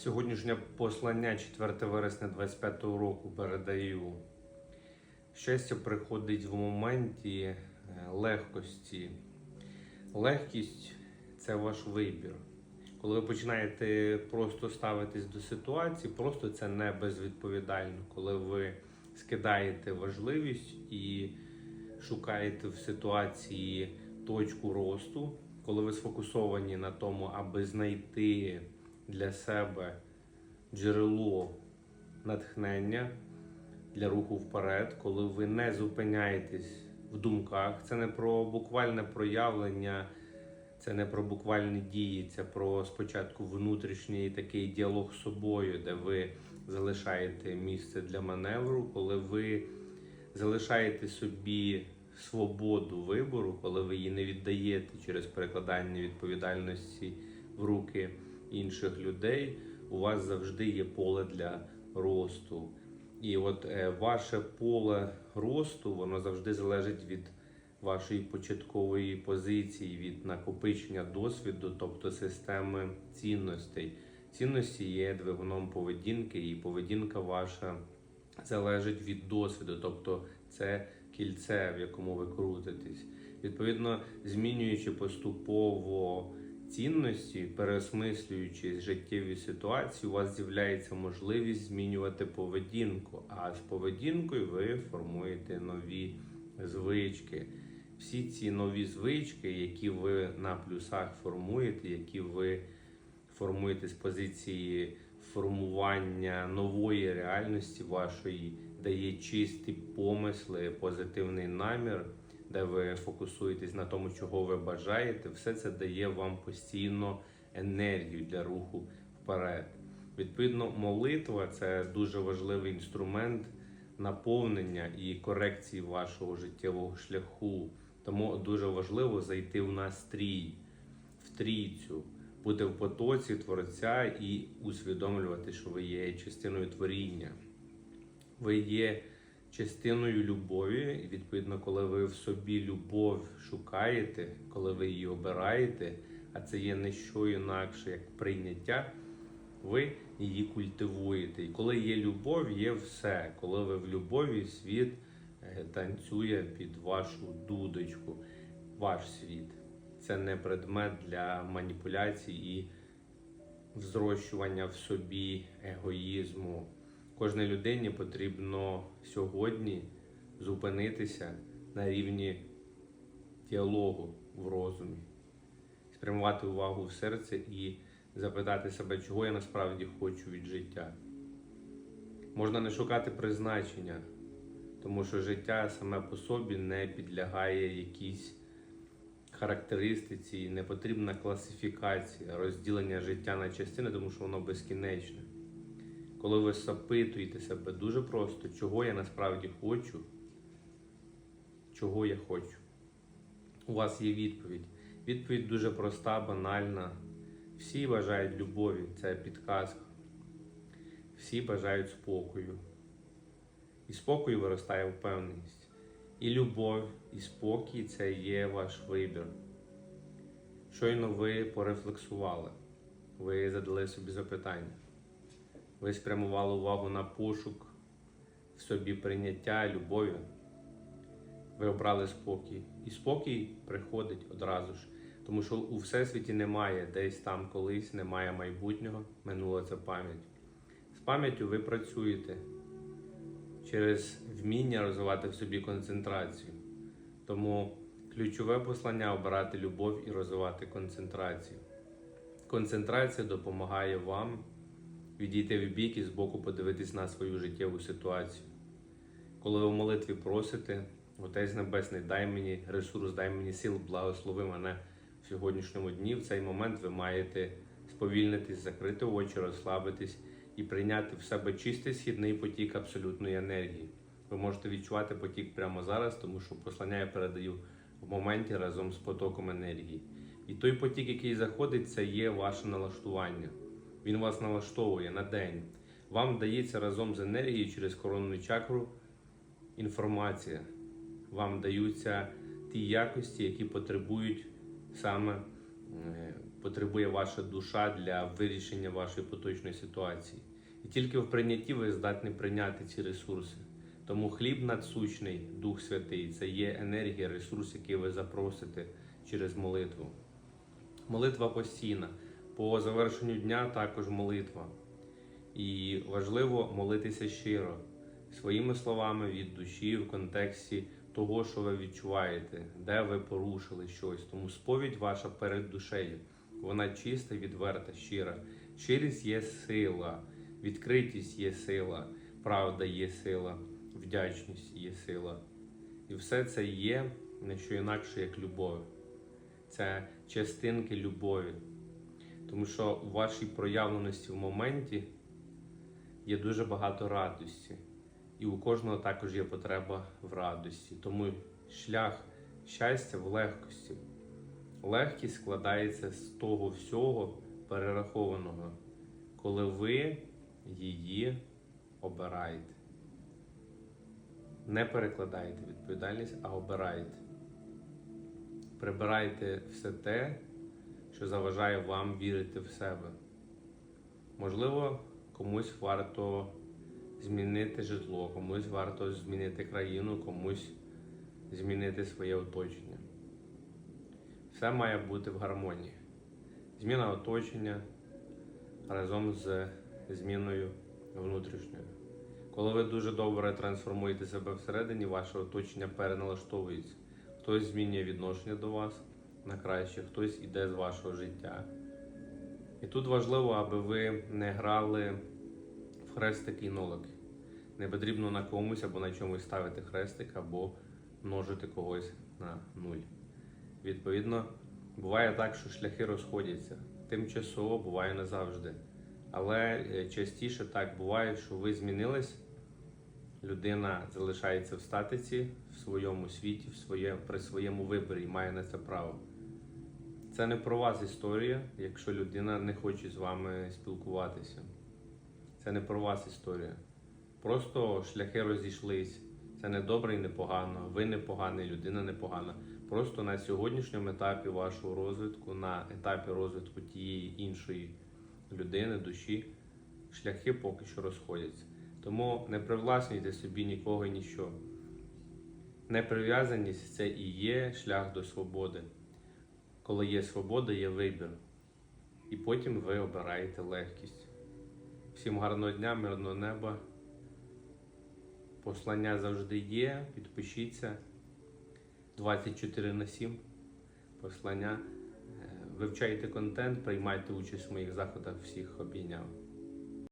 Сьогоднішнє послання 4 вересня 25 року передаю. Щастя приходить в моменті е, легкості. Легкість це ваш вибір. Коли ви починаєте просто ставитись до ситуації, просто це не безвідповідально. Коли ви скидаєте важливість і шукаєте в ситуації точку росту, коли ви сфокусовані на тому, аби знайти для себе джерело натхнення для руху вперед, коли ви не зупиняєтесь в думках, це не про буквальне проявлення, це не про буквальні дії, це про спочатку внутрішній такий діалог з собою, де ви залишаєте місце для маневру, коли ви залишаєте собі свободу вибору, коли ви її не віддаєте через перекладання відповідальності в руки інших людей, у вас завжди є поле для росту. І от е, ваше поле росту, воно завжди залежить від вашої початкової позиції, від накопичення досвіду, тобто системи цінностей. Цінності є двигуном поведінки, і поведінка ваша залежить від досвіду, тобто це кільце, в якому ви крутитесь. Відповідно, змінюючи поступово цінності, переосмислюючи життєві ситуації, у вас з'являється можливість змінювати поведінку. А з поведінкою ви формуєте нові звички. Всі ці нові звички, які ви на плюсах формуєте, які ви формуєте з позиції формування нової реальності вашої, де є чисті помисли, позитивний намір, де ви фокусуєтесь на тому, чого ви бажаєте, все це дає вам постійно енергію для руху вперед. Відповідно, молитва це дуже важливий інструмент наповнення і корекції вашого життєвого шляху. Тому дуже важливо зайти в настрій, в трійцю, бути в потоці творця і усвідомлювати, що ви є частиною творіння. Ви є частиною любові, і відповідно, коли ви в собі любов шукаєте, коли ви її обираєте, а це є не що інакше, як прийняття, ви її культивуєте. І коли є любов, є все. Коли ви в любові, світ е, танцює під вашу дудочку, ваш світ. Це не предмет для маніпуляцій і взрощування в собі егоїзму. Кожній людині потрібно сьогодні зупинитися на рівні діалогу в розумі, спрямувати увагу в серце і запитати себе, чого я насправді хочу від життя. Можна не шукати призначення, тому що життя саме по собі не підлягає якійсь характеристиці, не потрібна класифікація, розділення життя на частини, тому що воно безкінечне. Коли ви запитуєте себе дуже просто, чого я насправді хочу, чого я хочу, у вас є відповідь. Відповідь дуже проста, банальна. Всі бажають любові, це підказка. Всі бажають спокою. І спокою виростає впевненість. І любов, і спокій це є ваш вибір. Щойно ви порефлексували, ви задали собі запитання, ви спрямували увагу на пошук в собі прийняття, любові. Ви обрали спокій. І спокій приходить одразу ж. Тому що у всесвіті немає десь там колись, немає майбутнього, минуле це пам'ять. З пам'яттю ви працюєте через вміння розвивати в собі концентрацію. Тому ключове послання обирати любов і розвивати концентрацію. Концентрація допомагає вам відійти в бік і збоку подивитись на свою життєву ситуацію. Коли ви в молитві просите, Отець Небесний, дай мені ресурс, дай мені сил, благослови мене в сьогоднішньому дні. В цей момент ви маєте сповільнитись, закрити очі, розслабитись і прийняти в себе чистий східний потік абсолютної енергії. Ви можете відчувати потік прямо зараз, тому що послання я передаю в моменті разом з потоком енергії. І той потік, який заходить, це є ваше налаштування. Він вас налаштовує на день. Вам дається разом з енергією через коронну чакру інформація. Вам даються ті якості, які потребують саме е, потребує ваша душа для вирішення вашої поточної ситуації. І тільки в прийнятті ви здатні прийняти ці ресурси. Тому хліб надсущний, Дух Святий, це є енергія, ресурс, який ви запросите через молитву. Молитва постійна. По завершенню дня також молитва. І важливо молитися щиро, своїми словами від душі в контексті того, що ви відчуваєте, де ви порушили щось. Тому сповідь ваша перед душею. Вона чиста, відверта, щира. Щирість є сила, відкритість є сила, правда є сила, вдячність є сила. І все це є не що інакше, як любов. Це частинки любові. Тому що у вашій проявленості в моменті є дуже багато радості. І у кожного також є потреба в радості. Тому шлях щастя в легкості. Легкість складається з того всього перерахованого, коли ви її обираєте. Не перекладаєте відповідальність, а обираєте. Прибирайте все те, що заважає вам вірити в себе. Можливо, комусь варто змінити житло, комусь варто змінити країну, комусь змінити своє оточення. Все має бути в гармонії. Зміна оточення разом з зміною внутрішньою. Коли ви дуже добре трансформуєте себе всередині, ваше оточення переналаштовується. Хтось змінює відношення до вас на краще, хтось іде з вашого життя. І тут важливо, аби ви не грали в хрестики і нолики. Не потрібно на комусь або на чомусь ставити хрестик, або множити когось на нуль. Відповідно, буває так, що шляхи розходяться. Тимчасово буває не завжди. Але е, частіше так буває, що ви змінились, людина залишається в статиці в своєму світі, в своє, при своєму виборі і має на це право. Це не про вас історія, якщо людина не хоче з вами спілкуватися. Це не про вас історія. Просто шляхи розійшлись. Це не добре і не погано. Ви не поганий, людина не погана. Просто на сьогоднішньому етапі вашого розвитку, на етапі розвитку тієї іншої людини, душі, шляхи поки що розходяться. Тому не привласнюйте собі нікого і ніщо. Неприв'язаність це і є шлях до свободи. Коли є свобода, є вибір. І потім ви обираєте легкість. Всім гарного дня, мирного неба. Послання завжди є. Підпишіться 24 на 7. Послання. Е, Вивчайте контент, приймайте участь в моїх заходах, всіх обійняв.